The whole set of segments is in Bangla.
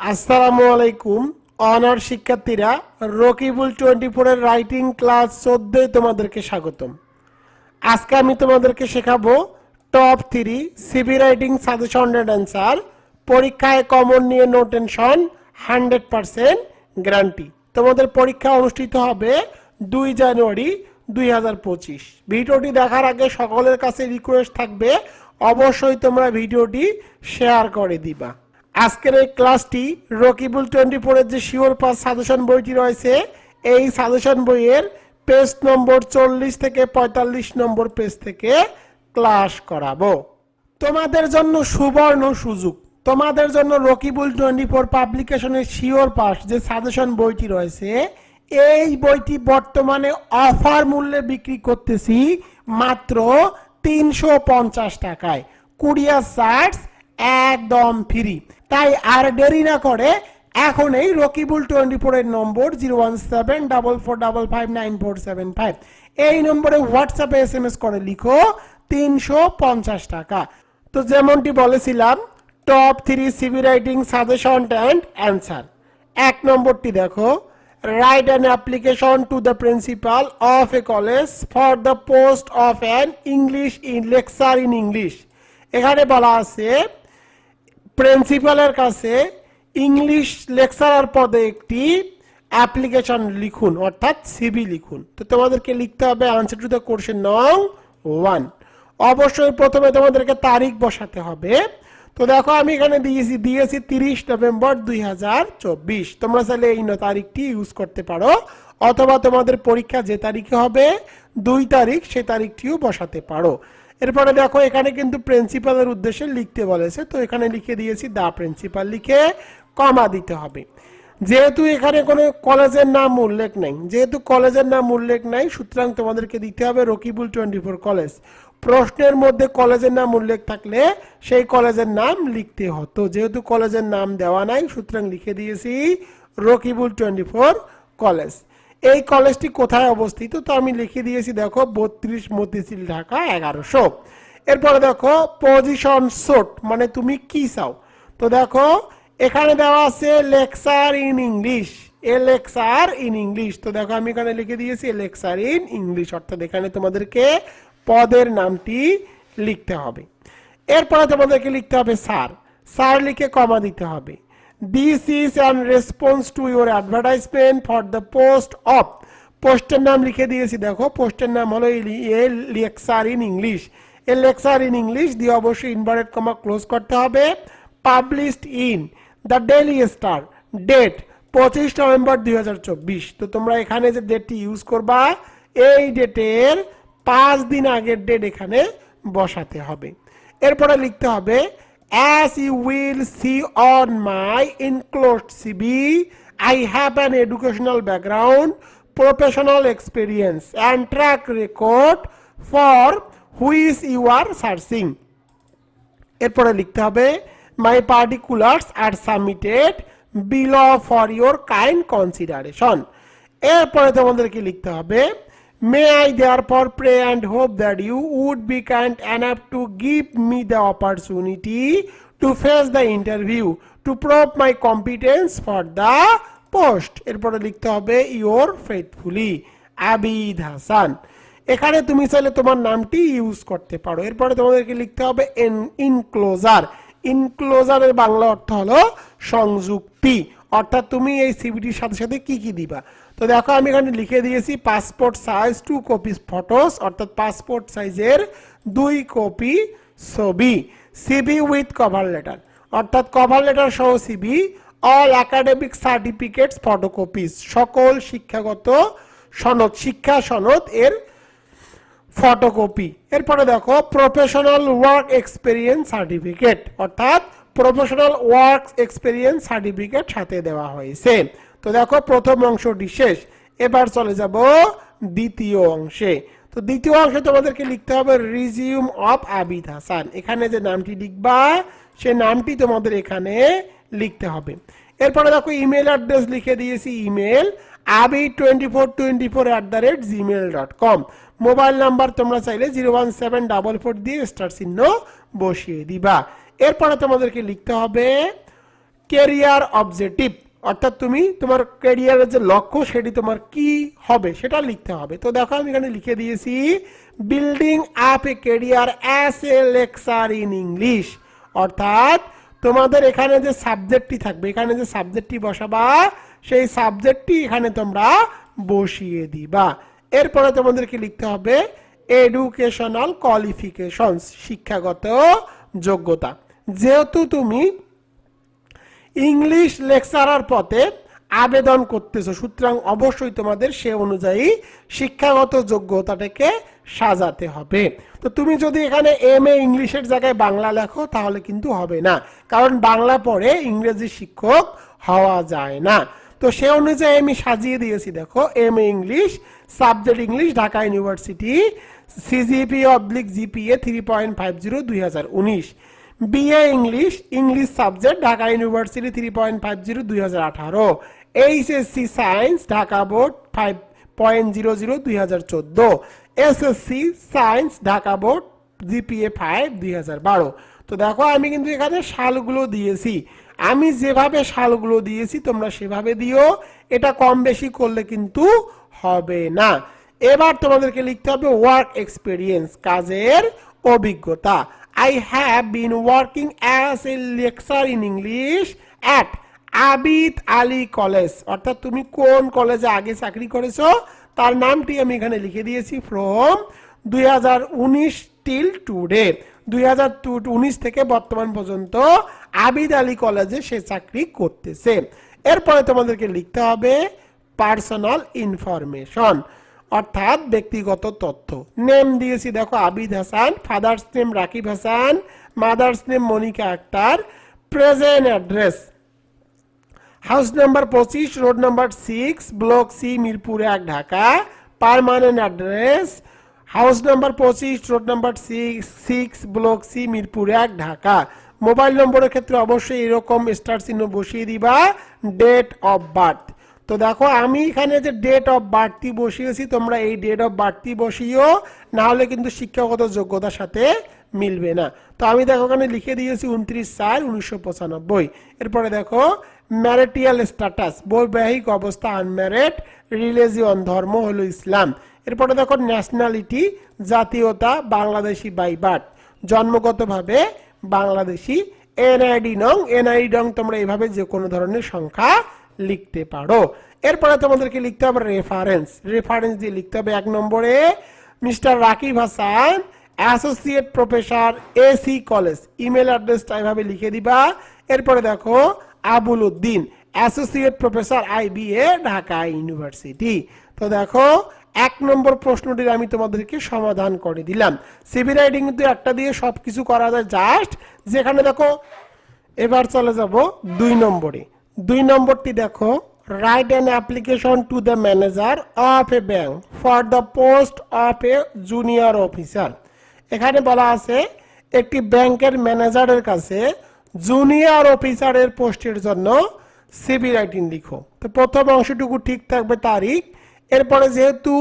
আসসালামু আলাইকুম, অনার শিক্ষার্থীরা, রকিবুল টোয়েন্টি ফোরের রাইটিং ক্লাস চোদ্দোয় তোমাদেরকে স্বাগতম। আজকে আমি তোমাদেরকে শেখাবো top three CV writing suggestion and answer, পরীক্ষায় কমন নিয়ে no tension hundred percent guarantee. তোমাদের পরীক্ষা অনুষ্ঠিত হবে দুই জানুয়ারি দুই হাজার পঁচিশ। ভিডিওটি দেখার আগে সকলের কাছে রিকোয়েস্ট থাকবে, অবশ্যই তোমরা ভিডিওটি শেয়ার করে দিবা। আজকের এই ক্লাসটি রকিবুল টোয়েন্টি ফোরের যে শিওর পাস সাজেশন বইটি রয়েছে, এই সাজেশন বইয়ের পেজ নম্বর চল্লিশ থেকে পঁয়তাল্লিশ নম্বর পেজ থেকে ক্লাস করাবো। তোমাদের জন্য সুবর্ণ সুযোগ। তোমাদের জন্য রকিবুল টোয়েন্টি ফোর পাবলিকেশনের শিওর পাস যে সাজেশন বইটি রয়েছে, এই বইটি বর্তমানে অফার মূল্যে বিক্রি করতেছি মাত্র তিনশো পঞ্চাশ টাকায়। কুরিয়ার চার্জ একদম ফ্রি। তাই আর দেরি না করে এখন এই রকিবুল টোয়েন্টি ফোরের number zero one seven double four double five nine four seven five. এই নম্বরে হোয়াটসঅ্যাপে এস এম এস করে লিখো তিনশো পঞ্চাশ টাকা। তো যেমনটি বলেছিলাম top three CV writing suggestion and answer এক নম্বরটি দেখো, write an application to the principal of a college for the post of an English in lecture in English এখানে বলা আছে প্রিন্সিপালের কাছে ইংলিশ লেকচারার পদে একটি অ্যাপ্লিকেশন লিখুন, অর্থাৎ সিবি লিখুন। তো তোমাদেরকে লিখতে হবে আনসার টু দ্য কোশ্চেন নং ওয়ান অবশ্যই প্রথমে তোমাদেরকে তারিখ বসাতে হবে। তো দেখো, আমি এখানে দিয়েছি দিয়েছি তিরিশ নভেম্বর দুই হাজার চব্বিশ। তোমরা চাইলে এই তারিখটি ইউজ করতে পারো, অথবা তোমাদের পরীক্ষা যে তারিখে হবে, দুই তারিখ সে তারিখটিও বসাতে পারো। এরপরে দেখো, এখানে কিন্তু প্রিন্সিপালের উদ্দেশ্যে লিখতে বলেছে। তো এখানে লিখে দিয়েছি, দা প্রিন্সিপাল লিখে কমা দিতে হবে। যেহেতু এখানে কোনো কলেজের নাম উল্লেখ নেই, যেহেতু কলেজের নাম উল্লেখ নাই, সুতরাং তোমাদেরকে দিতে হবে রকিবুল টোয়েন্টি ফোর কলেজ। প্রশ্নের মধ্যে কলেজের নাম উল্লেখ থাকলে সেই কলেজের নাম লিখতে হতো। যেহেতু কলেজের নাম দেওয়া নাই, সুতরাং লিখে দিয়েছি রকিবুল টোয়েন্টি ফোর কলেজ। এই কলেজটি কোথায় অবস্থিত? তো আমি লিখে দিয়েছি, দেখো, বত্রিশ মতিঝিল, ঢাকা, এগারোশো। এরপরে দেখো পজিশন সোট মানে তুমি কি চাও? তো দেখো, এখানে দেওয়া আছে lecture in English. A lecture in English. তো দেখো, আমি এখানে লিখে দিয়েছি, লেকচার ইন ইংলিশ। অর্থাৎ এখানে তোমাদেরকে পদের নামটি লিখতে হবে। এরপরে তোমাদেরকে লিখতে হবে স্যার। স্যার লিখে কমা দিতে হবে। This is an response to your advertisement for the post of পোস্টের নাম লিখে দিয়েছি, দেখো পোস্টের নাম হলো a lecture in English. A lecture in English দিয়ে অবশ্যই ইনভার্টেড কমা ক্লোজ করতে হবে। Published in the Daily Star date পঁচিশ নভেম্বর দুই হাজার চব্বিশ। তো তোমরা এখানে যে ডেটটি ইউজ করবা, এই ডেটের পাঁচ দিন আগের ডেট এখানে বসাতে হবে। এরপরে লিখতে হবে see on my enclosed CV I have an educational background professional experience and track record for which you are searching এরপরে লিখতে হবে my particulars are submitted below for your kind consideration এরপরে তোমাদেরকে লিখতে হবে I there for pray and hope that you would be kind enough to give me the opportunity to face the interview to prove my competence for the post এরপরে লিখতে হবে ইউর ফেথফুলি আবিদ হাসান এখানে তুমি চাইলে তোমার নামটি ইউজ করতে পারো। এরপরে তোমাদেরকে লিখতে হবে ইনক্লোজার ইনক্লোজারের বাংলা অর্থ হলো সংযুক্তি। অর্থাৎ তুমি এই সিবিটির সাথে সাথে কি কি দিবা? তো দেখো, আমি এখানে লিখে দিয়েছি passport size two copies photos অর্থাৎ পাসপোর্ট সাইজের দুই কপি ছবি সিবি উইথ কভার লেটার অর্থাৎ কভার লেটার সহ CV all academic certificates photocopies সকল শিক্ষাগত সনদ, শিক্ষা সনদ এর ফটোকপি এরপরে দেখো প্রফেশনাল ওয়ার্ক এক্সপিরিয়েন্স সার্টিফিকেট অর্থাৎ প্রফেশনাল ওয়ার্ক এক্সপিরিয়েন্স সার্টিফিকেট সাথে দেওয়া হয়েছে। তো দেখো, প্রথম অংশটি শেষ। এবার চলে যাব দ্বিতীয় অংশে। তো দ্বিতীয় অংশে তোমাদেরকে লিখতে হবে রিজিউম অফ আবিদ হাসান। এখানে যে নামটি লিখবা, সে নামটি তোমাদের এখানে লিখতে হবে। এরপরে দেখো, ইমেল অ্যাড্রেস লিখে দিয়েছি, email Abi twenty four twenty four at the rate Gmail dot com mobile number তোমরা চাইলে zero one seven double four দিয়ে স্টার চিহ্ন বসিয়ে দিবা। এরপরে তোমাদেরকে লিখতে হবে কেরিয়ার অবজেক্টিভ অর্থাৎ তুমি তোমার ক্যারিয়ারের যে লক্ষ্য সেটি তোমার কি হবে সেটা লিখতে হবে। তো দেখো আমি এখানে লিখে দিয়েছি building up a career as a lecture in English অর্থাৎ তোমাদের এখানে যে সাবজেক্টটি থাকবে, এখানে যে সাবজেক্টটি বসাবা, সেই সাবজেক্টটি এখানে তোমরা বসিয়ে দিবা। এরপরে তোমাদেরকে লিখতে হবে এডুকেশনাল কোয়ালিফিকেশনস শিক্ষাগত যোগ্যতা। যেহেতু তুমি ইংলিশ লেকচারার পথে আবেদন করতেছো। সুতরাং অবশ্যই তোমাদের সে অনুযায়ী শিক্ষাগত যোগ্যতাটাকে সাজাতে হবে। তো তুমি যদি এখানে এম এ ইংলিশের জায়গায় বাংলা লেখো, তাহলে কিন্তু হবে না। কারণ বাংলা পড়ে ইংরেজি শিক্ষক হওয়া যায় না। তো সে অনুযায়ী আমি সাজিয়ে দিয়েছি, দেখো M A English, subject English, Dhaka university CGP oblique GPA three point five zero দুই হাজার উনিশ। BA English English subject, Dhaka university three point five zero দুই হাজার আঠারো HSC science, Dhaka board five point zero zero দুই হাজার চোদ্দ SSC science, Dhaka board GPA five দুই হাজার বারো। তো দেখো, আমি কিন্তু এখানে সালগুলো দিয়েছি। আমি যেভাবে সালগুলো দিয়েছি, তোমরা সেভাবে দিও। এটা কম বেশি করলে কিন্তু হবে না। এবার তোমাদেরকে লিখতে হবে ওয়ার্ক এক্সপিরিয়েন্স কাজের অভিজ্ঞতা। I have been working as a lecture in English at Abid Ali college অর্থাৎ তুমি কোন কলেজে আগে চাকরি করেছ? তার নামটি আমি এখানে লিখে দিয়েছি ফ্রম দুই হাজার উনিশ টিল টুডে দুই হাজার উনিশ থেকে বর্তমান পর্যন্ত আবিদ আলী কলেজে সে চাকরি করতেছে। এরপরে তোমাদেরকে লিখতে হবে পার্সোনাল ইনফরমেশন অর্থাৎ ব্যক্তিগত তথ্য। নেম দিয়েছি, দেখো, Abid Hasan father's name Rakib Hasan mother's name Monika Akter present address house number পঁচিশ road number six block C Mirpur এক, Dhaka permanent address house number পঁচিশ road number six six block C Mirpur এক, ঢাকা। মোবাইল নম্বরের ক্ষেত্রে অবশ্যই এরকম স্টার চিহ্ন বসিয়ে দিবা ডেট অফ বার্থ তো দেখো, আমি এখানে যে ডেট অফ বার্থটি বসিয়েছি, তোমরা এই ডেট অফ বার্থটি বসিও, না হলে কিন্তু শিক্ষাগত যোগ্যতার সাথে মিলবে না। তো আমি দেখো ওখানে লিখে দিয়েছি উনত্রিশ চার উনিশশো পঁচানব্বই। এরপরে দেখো ম্যারেটিয়াল স্ট্যাটাস বৈবাহিক অবস্থা আনম্যারেড রিলিজিয়ন ধর্ম হলো ইসলাম। এরপরে দেখো ন্যাশনালিটি জাতীয়তা, বাংলাদেশি বাই বার্থ জন্মগতভাবে বাংলাদেশি এনআইডি নং এনআইডি নং তোমরা এইভাবে যে কোনো ধরনের সংখ্যা লিখতে পারো। এরপরে তোমাদেরকে লিখতে হবে রেফারেন্স রেফারেন্স দিয়ে লিখতে হবে এক নম্বরে, mister Rakib Hasan associate professor AC college email অ্যাড্রেসটা এভাবে লিখে দিবা। এরপরে দেখো, Abul Uddin associate professor IBA Dhaka university তো দেখো, এক নম্বর প্রশ্নটির আমি তোমাদেরকে সমাধান করে দিলাম। সিভি রাইডিং কিন্তু একটা দিয়ে সব কিছু করা যায় জাস্ট যেখানে দেখো, এবার চলে যাব দুই নম্বরে। দুই নম্বরটি দেখো write an application to the manager of a bank for the post of a junior officer এখানে বলা আছে, একটি ব্যাংকের ম্যানেজারের কাছে জুনিয়র অফিসারের পোস্টের জন্য সিবি রাইটিং লিখো। তো প্রথম অংশটুকু ঠিক থাকবে তারিখ। এরপরে যেহেতু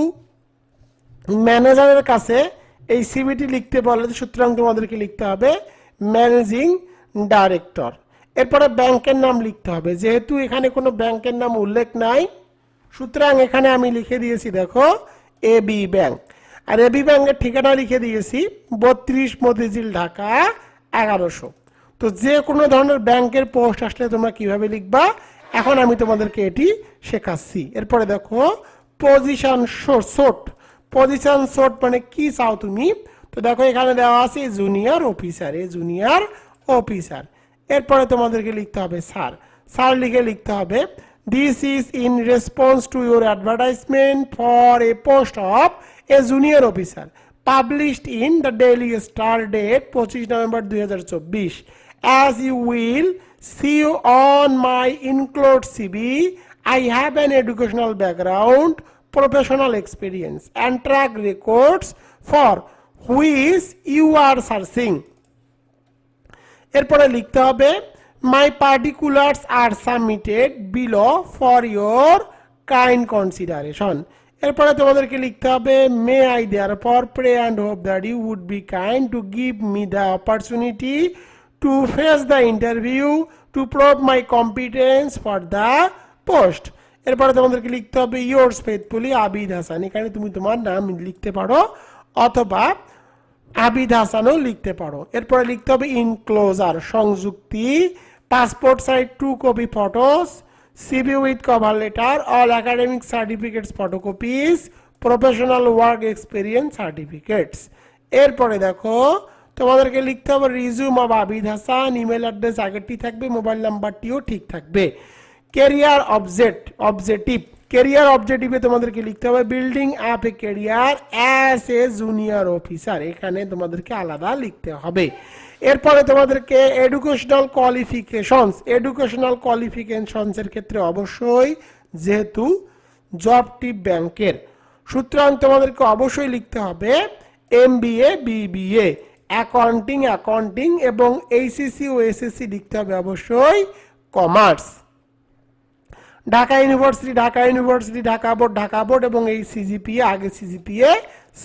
ম্যানেজারের কাছে এই সিবিটি লিখতে বলে, সুতরাং তোমাদেরকে লিখতে হবে ম্যানেজিং ডাইরেক্টর এরপরে ব্যাংকের নাম লিখতে হবে। যেহেতু এখানে কোনো ব্যাংকের নাম উল্লেখ নাই, সুতরাং এখানে আমি লিখে দিয়েছি, দেখো, এ বি ব্যাংক। আর এবি ব্যাংকের ঠিকানা লিখে দিয়েছি, বত্রিশ মতিঝিল ঢাকা, এগারোশো। তো যে কোনো ধরনের ব্যাংকের পোস্ট আসলে তোমরা কীভাবে লিখবা, এখন আমি তোমাদেরকে এটি শেখাচ্ছি। এরপরে দেখো, পজিশন শোট পজিশন শোট মানে কি চাও তুমি? তো দেখো, এখানে দেওয়া আছে, junior officer. A junior officer. এরপরে তোমাদেরকে লিখতে হবে স্যার স্যার লিখে লিখতে হবে this is in response to your advertisement for a post of a junior officer published in the Daily Star date পঁচিশ নভেম্বর দুই হাজার চব্বিশ as you will see on my include CV, I have an educational background, professional experience, and track records for which you are searching. এরপরে লিখতে হবে my particulars are submitted below for your kind consideration এরপরে তোমাদেরকে লিখতে হবে may I there for pray and hope that you would be kind to give me the opportunity to face the interview to prove my competence for the post এরপরে তোমাদেরকে লিখতে হবে ইয়োর্স ফেথফুলি আবিদ হাসান এখানে তুমি তোমার নাম লিখতে পারো অথবা আবিদ হাসানও লিখতে পারো। এরপরে লিখতে হবে ইনক্লোজার সংযুক্তি passport size two copy photos CV with cover letter all academic certificates photocopies professional work experience certificates এরপরে দেখো, তোমাদেরকে লিখতে হবে resume of Abid Hasan email address আগেরটি থাকবে মোবাইল নাম্বারটিও ঠিক থাকবে। কেরিয়ার অবজেক্ট অবজেক্টিভ কেরিয়ার অবজেক্টিভে তোমাদেরকে লিখতে হবে building up a career as a junior officer এখানে তোমাদেরকে আলাদা লিখতে হবে। এরপরে তোমাদেরকে এডুকেশনাল কোয়ালিফিকেশনস এডুকেশনাল কোয়ালিফিকেশনস এর ক্ষেত্রে অবশ্যই যেহেতু জবটি ব্যাংকের সুতরাং তোমাদেরকে অবশ্যই লিখতে হবে M B A BBA accounting accounting এবং এইসিসি ও এসএসসি লিখতে হবে অবশ্যই commerce Dhaka university Dhaka university Dhaka board Dhaka board এবং এই সিজিপিএ আগে সিজিপিএ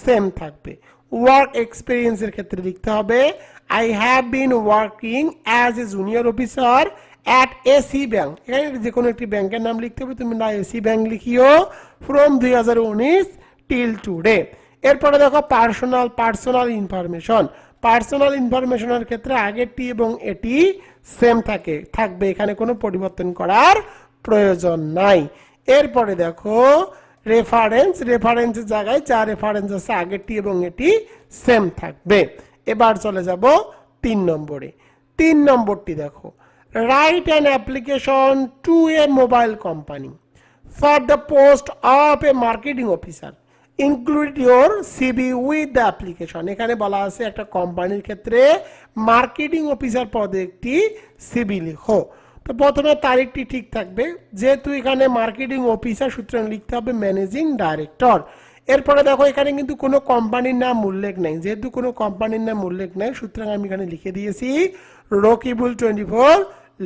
সেম থাকবে। ওয়ার্ক এক্সপিরিয়েন্সের ক্ষেত্রে লিখতে হবে I have been working as a junior officer at AC bank এখানে যে কোনো একটি ব্যাংকের নাম লিখতে হবে, তুমি না এসি ব্যাংক লিখিও ফ্রম দুই হাজার উনিশ টিল টুডে এরপরে দেখো পার্সোনাল পার্সোনাল ইনফরমেশন পার্সোনাল ইনফরমেশনের ক্ষেত্রে আগেরটি এবং এটি সেম থাকে, থাকবে। এখানে কোনো পরিবর্তন করার প্রয়োজন নাই। এরপরে দেখো রেফারেন্স রেফারেন্সের জায়গায় যা রেফারেন্স আছে, আগেরটি এবং এটি সেম থাকবে। এবার চলে যাব তিন নম্বরে। তিন নম্বরটি দেখো write an application to a mobile company for the post of a marketing officer include your CV with the application এখানে বলা আছে একটা কোম্পানির ক্ষেত্রে মার্কেটিং অফিসার পদে একটি সিবি লিখো। তো প্রথমে তারিখটি ঠিক থাকবে। যেহেতু এখানে মার্কেটিং অফিসার সুতরাং লিখতে হবে ম্যানেজিং ডাইরেক্টর এরপরে দেখো, এখানে কিন্তু কোনো কোম্পানির নাম উল্লেখ নেই। যেহেতু কোনো কোম্পানির নাম উল্লেখ নেই, সুতরাং আমি এখানে লিখে দিয়েছি রকিবুল টোয়েন্টি ফোর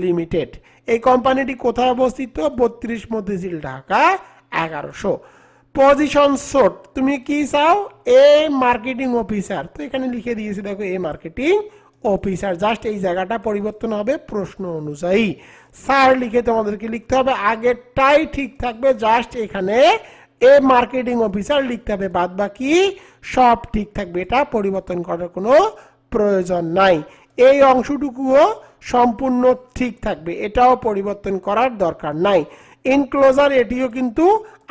লিমিটেড। এই কোম্পানিটি কোথায় অবস্থিত? বত্রিশ মধ্যজিল ঢাকা, এগারোশো। পজিশন শোট তুমি কি চাও? এ মার্কেটিং অফিসার তো এখানে লিখে দিয়েছি, দেখো এ মার্কেটিং অফিসার জাস্ট এই জায়গাটা পরিবর্তন হবে প্রশ্ন অনুযায়ী। স্যার লিখে তোমাদেরকে লিখতে হবে, আগেরটাই ঠিক থাকবে জাস্ট এখানে এ মার্কেটিং অফিসার লিখতে হবে বাদ বাকি সব ঠিক থাকবে। এটা পরিবর্তন করার কোনো প্রয়োজন নাই। এই অংশটুকুও সম্পূর্ণ ঠিক থাকবে, এটাও পরিবর্তন করার দরকার নাই। ইনক্লোজার এটিও কিন্তু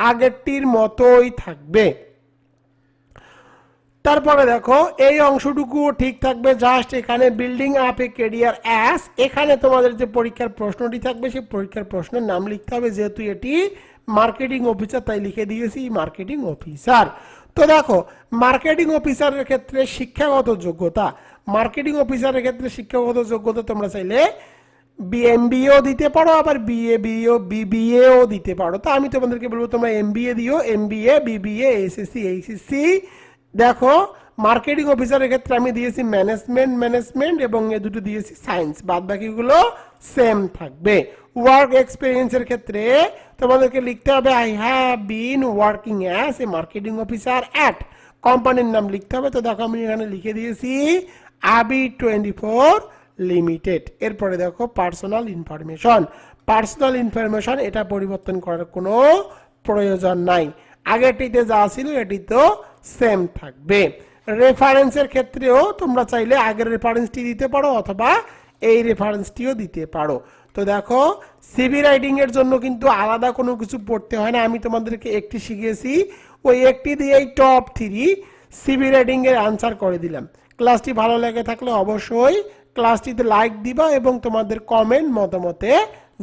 আগেরটির মতোই থাকবে। তারপরে দেখো, এই অংশটুকুও ঠিক থাকবে জাস্ট এখানে building up a career as এখানে তোমাদের যে পরীক্ষার প্রশ্নটি থাকবে, সেই পরীক্ষার প্রশ্নের নাম লিখতে হবে, যেহেতু এটি মার্কেটিং অফিসার তাই লিখে দিয়েছি মার্কেটিং অফিসার তো দেখো মার্কেটিং অফিসারের ক্ষেত্রে শিক্ষাগত যোগ্যতা। মার্কেটিং অফিসারের ক্ষেত্রে শিক্ষাগত যোগ্যতা তোমরা চাইলে বিএমবিএও দিতে পারো, আবার বিএ বিও বিবিএও দিতে পারো। তো আমি তোমাদেরকে বলব, তোমরা এমবিএ দিও এমবিএ বিবিএ এসএসসি এইচএসসি দেখো মার্কেটিং অফিসারের ক্ষেত্রে আমি দিয়েছি ম্যানেজমেন্ট ম্যানেজমেন্ট এবং এ দুটো দিয়েছি সায়েন্স বাদ বাকিগুলো সেম থাকবে ওয়ার্ক এক্সপিরিয়েন্সের ক্ষেত্রে তোমাদেরকে লিখতে হবে I have been working as a marketing officer at কোম্পানির নাম লিখতে হবে। তো দেখো, আমি এখানে লিখে দিয়েছি আবি টোয়েন্টি ফোর লিমিটেড এরপরে দেখো পার্সোনাল ইনফরমেশন পার্সোনাল ইনফরমেশন এটা পরিবর্তন করার কোনো প্রয়োজন নাই। আগেরটিতে যা ছিল, এটি তো সেম থাকবে। রেফারেন্সের ক্ষেত্রেও তোমরা চাইলে আগের রেফারেন্সটি দিতে পারো অথবা এই রেফারেন্সটিও দিতে পারো। তো দেখো সিবি রাইটিং এর জন্য কিন্তু আলাদা কোনো কিছু পড়তে হয় না। আমি তোমাদেরকে একটি শিখিয়েছি। ওই একটি দিয়েই টপ থ্রি সিবি রাইটিং এর আনসার করে দিলাম। ক্লাসটি ভালো লেগে থাকলে অবশ্যই ক্লাসটিতে লাইক দিবা এবং তোমাদের কমেন্ট মতামতে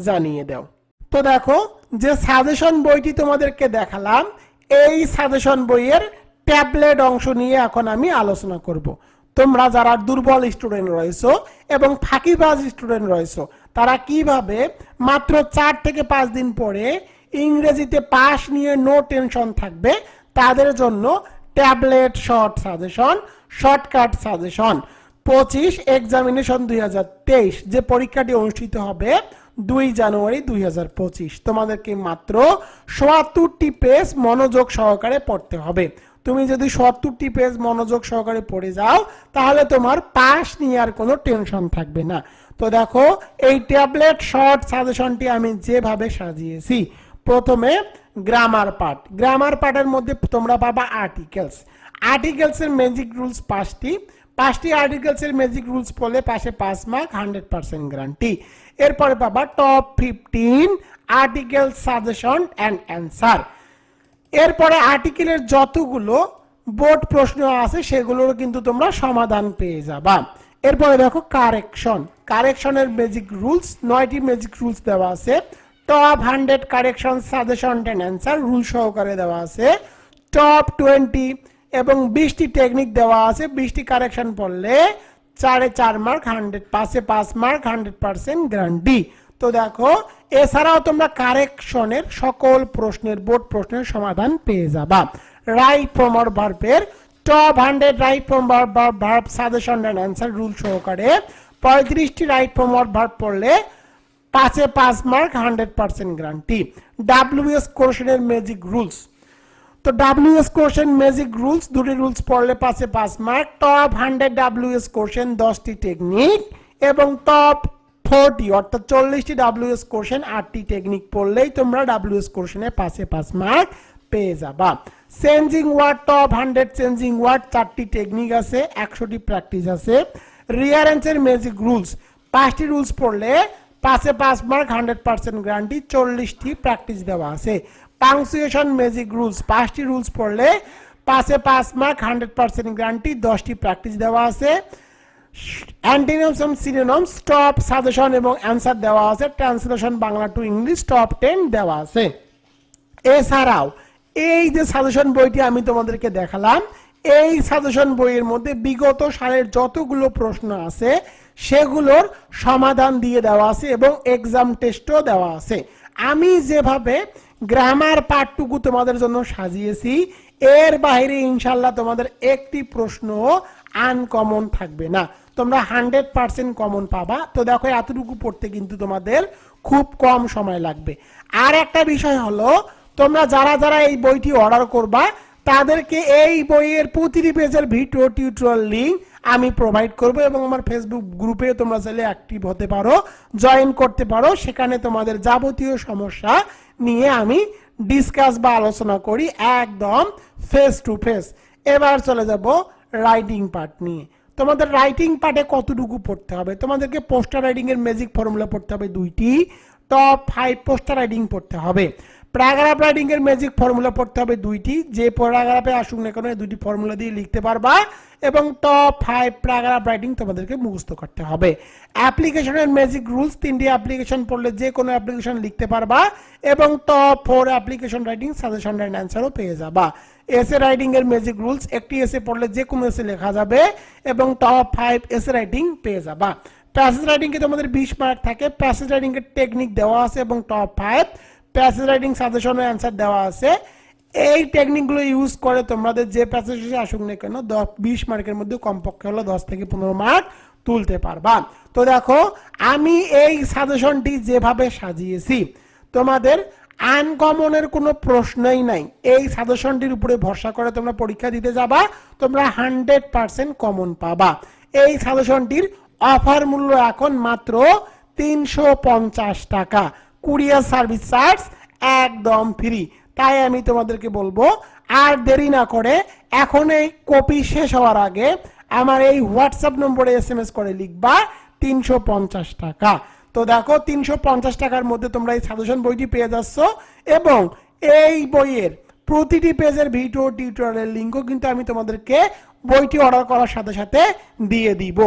জানিয়ে দাও। তো দেখো, যে সাজেশন বইটি তোমাদেরকে দেখালাম, এই সাজেশন বইয়ের ট্যাবলেট অংশ নিয়ে এখন আমি আলোচনা করব। তোমরা যারা দুর্বল স্টুডেন্ট রয়েছো এবং ফাঁকিবাজ স্টুডেন্ট রয়েছো, তারা কীভাবে মাত্র চার থেকে পাঁচ দিন পরে ইংরেজিতে পাস নিয়ে নো টেনশন থাকবে, তাদের জন্য tablet short suggestion, shortcut suggestion. পঁচিশ এক্সামিনেশন দুই হাজার তেইশ, যে পরীক্ষাটি অনুষ্ঠিত হবে দুই জানুয়ারি দুই হাজার পঁচিশ। তোমাদেরকে মাত্র সোয়াত্তরটি পেজ মনোযোগ সহকারে পড়তে হবে। তুমি যদি সত্তরটি পেজ মনোযোগ সহকারে পড়ে যাও, তাহলে তোমার পাস নিয়ে আর কোনো টেনশন থাকবে না। তো দেখো, এই ট্যাবলেট শর্ট সাজেশনটি আমি যেভাবে সাজিয়েছি, প্রথমে গ্রামার পার্ট গ্রামার পার্টের মধ্যে তোমরা পাবা আর্টিকেলস আর্টিকেলসের ম্যাজিক রুলস পাঁচটি। পাঁচটি আর্টিকেলসের ম্যাজিক রুলস পড়লে পাশে পাঁচ মার্ক হান্ড্রেড পার্সেন্ট গ্যারান্টি এরপরে পাবা top fifteen article suggestion and answer এরপরে আর্টিকেলের যতগুলো বোর্ড প্রশ্ন আছে সেগুলোর কিন্তু তোমরা সমাধান পেয়ে যাবা। এরপরে দেখো কারেকশন কারেকশনের ম্যাজিক রুলস নয়টি ম্যাজিক রুলস দেওয়া আছে। Top hundred correction suggestion and answer rule সহকারে দেওয়া আছে। টপ টোয়েন্টি এবং বিশটি টেকনিক দেওয়া আছে। বিশটি কারেকশন পড়লে চারে চার মার্ক হান্ড্রেড পাঁচে পাঁচ মার্ক হান্ড্রেড পার্সেন্ট গ্যারান্টি তো দেখো এছাড়াও তোমরা কারেকশনের সকল প্রশ্নের, বোর্ড প্রশ্নের সমাধান পেয়ে যাবা। রাইট ফ্রম আর ভার্বের top hundred right from verb suggestion and answer rule সহকারে পঁয়ত্রিশটি রাইট ফ্রম আর ভার্ব পড়লে পাঁচে পাঁচ mark hundred percent guarantee WH কোশ্চেনের ম্যাজিক রুলস তো ডাব্লিউএস কোশ্চেন ম্যাজিক রুলস দুটি রুলস পড়লে পাশে পাঁচ mark top hundred WH question দশটি টেকনিক এবং টপ ফোরটি অর্থাৎ চল্লিশটি ডাব্লিউএস কোশ্চেন আটটি টেকনিক পড়লেই তোমরা ডাব্লিউএস কোশ্চেনে পাশে পাঁচ মার্ক পেয়ে যাবা। Changing word top hundred changing word চারটি টেকনিক আছে, একশোটি প্র্যাকটিস আছে। রিয়ারেন্সের ম্যাজিক রুলস পাঁচটি রুলস পড়লে পাশে পাঁচ মার্ক হান্ড্রেড পার্সেন্ট গ্যারান্টি চল্লিশটি প্র্যাকটিস দেওয়া আছে। পাংচুয়েশন ম্যাজিক রুলস পাঁচটি রুলস পড়লে পাশে পাঁচ মার্ক হান্ড্রেড পার্সেন্ট গ্যারান্টি দশটি প্র্যাকটিস দেওয়া আছে। অ্যান্টিনমস এবং সিনোনমস টপ সাজেশন এবং অ্যান্সার দেওয়া আছে। Translation Bangla to English top ten দেওয়া আছে। এছাড়াও, এই যে সাজেশন বইটি আমি তোমাদেরকে দেখালাম, এই সাজেশন বইয়ের মধ্যে বিগত সালের যতগুলো প্রশ্ন আছে, সেগুলোর সমাধান দিয়ে দেওয়া আছে এবং এক্সাম টেস্টও দেওয়া আছে। আমি যেভাবে গ্রামার পার্টটুকু তোমাদের জন্য সাজিয়েছি, এর বাইরে ইনশাল্লাহ তোমাদের একটি প্রশ্ন আনকমন থাকবে না। তোমরা হান্ড্রেড পার্সেন্ট কমন পাবা। তো দেখো, এতটুকু পড়তে কিন্তু তোমাদের খুব কম সময় লাগবে। আর একটা বিষয় হলো, তোমরা যারা যারা এই বইটি অর্ডার করবা, তাদেরকে এই বইয়ের প্রতিটি পেজের ভিডিও টিউটোরিয়াল লিঙ্ক আমি প্রোভাইড করব এবং আমার ফেসবুক গ্রুপে তোমরা চাইলে অ্যাক্টিভ হতে পারো জয়েন করতে পারো। সেখানে তোমাদের যাবতীয় সমস্যা নিয়ে আমি ডিসকাস বা আলোচনা করি একদম ফেস টু ফেস এবার চলে যাব রাইটিং পার্ট নিয়ে। তোমাদের রাইটিং পার্টে কতটুকু পড়তে হবে? তোমাদেরকে পোস্টার রাইটিং এর ম্যাজিক ফর্মুলা পড়তে হবে দুইটি। টপ ফাইভ পোস্টার রাইটিং পড়তে হবে। প্যারাগ্রাফ রাইটিং এর ম্যাজিক ফর্মুলা পড়তে হবে দুইটি। যে প্যারাগ্রাফে আসুক না কেন দুইটি ফর্মুলা দিয়ে লিখতে পারবা। এবং টপ ফাইভ প্যারাগ্রাফ রাইটিং তোমাদেরকে মুখস্থ করতে হবে। অ্যাপ্লিকেশনের ম্যাজিক রুলস তিনটি অ্যাপ্লিকেশন পড়লে যে কোনো অ্যাপ্লিকেশন লিখতে পারবা। এবং top four application writing suggestion and অ্যান্সারও পেয়ে যাবা। এসে রাইটিং এর ম্যাজিক রুলস একটি এসে পড়লে যে কোনো এসে লেখা যাবে এবং টপ ফাইভ এসে রাইটিং পেয়ে যাবা। প্যাসেজ রাইটিং এ তোমাদের বিশ মার্ক থাকে প্যাসেজ রাইটিং এর টেকনিক দেওয়া আছে এবং টপ ফাইভ প্যাসেজ রাইটিং সাজেশনের অ্যান্সার দেওয়া আছে। এই টেকনিকগুলো ইউজ করে তোমাদের যে প্যাসেজ আসুক না কেন, দশ, বিশ মার্কের মধ্যে কমপক্ষে হলো দশ থেকে পনেরো মার্ক তুলতে পারবা। তো দেখো, আমি এই সাজেশনটি যেভাবে সাজিয়েছি, তোমাদের আনকমনের কোনো প্রশ্নই নাই। এই সাজেশনটির উপরে ভরসা করে তোমরা পরীক্ষা দিতে যাবা, তোমরা হান্ড্রেড পার্সেন্ট কমন পাবা। এই সাজেশনটির অফার মূল্য এখন মাত্র তিনশো পঞ্চাশ টাকা। কুরিয়ার সার্ভিস চার্জ একদম ফ্রি। তাই আমি তোমাদেরকে বলব, আর দেরি না করে এখন এই কপি শেষ হওয়ার আগে আমার এই হোয়াটসঅ্যাপ নম্বরে এস এম এস করে লিখবা তিনশো পঞ্চাশ টাকা। তো দেখো, তিনশো পঞ্চাশ টাকার মধ্যে তোমরা এই সাজেশন বইটি পেয়ে যাচ্ছ এবং এই বইয়ের প্রতিটি পেজের ভিডিও টিউটোরিয়ালের লিঙ্কও কিন্তু আমি তোমাদেরকে বইটি অর্ডার করার সাথে সাথে দিয়ে দিব।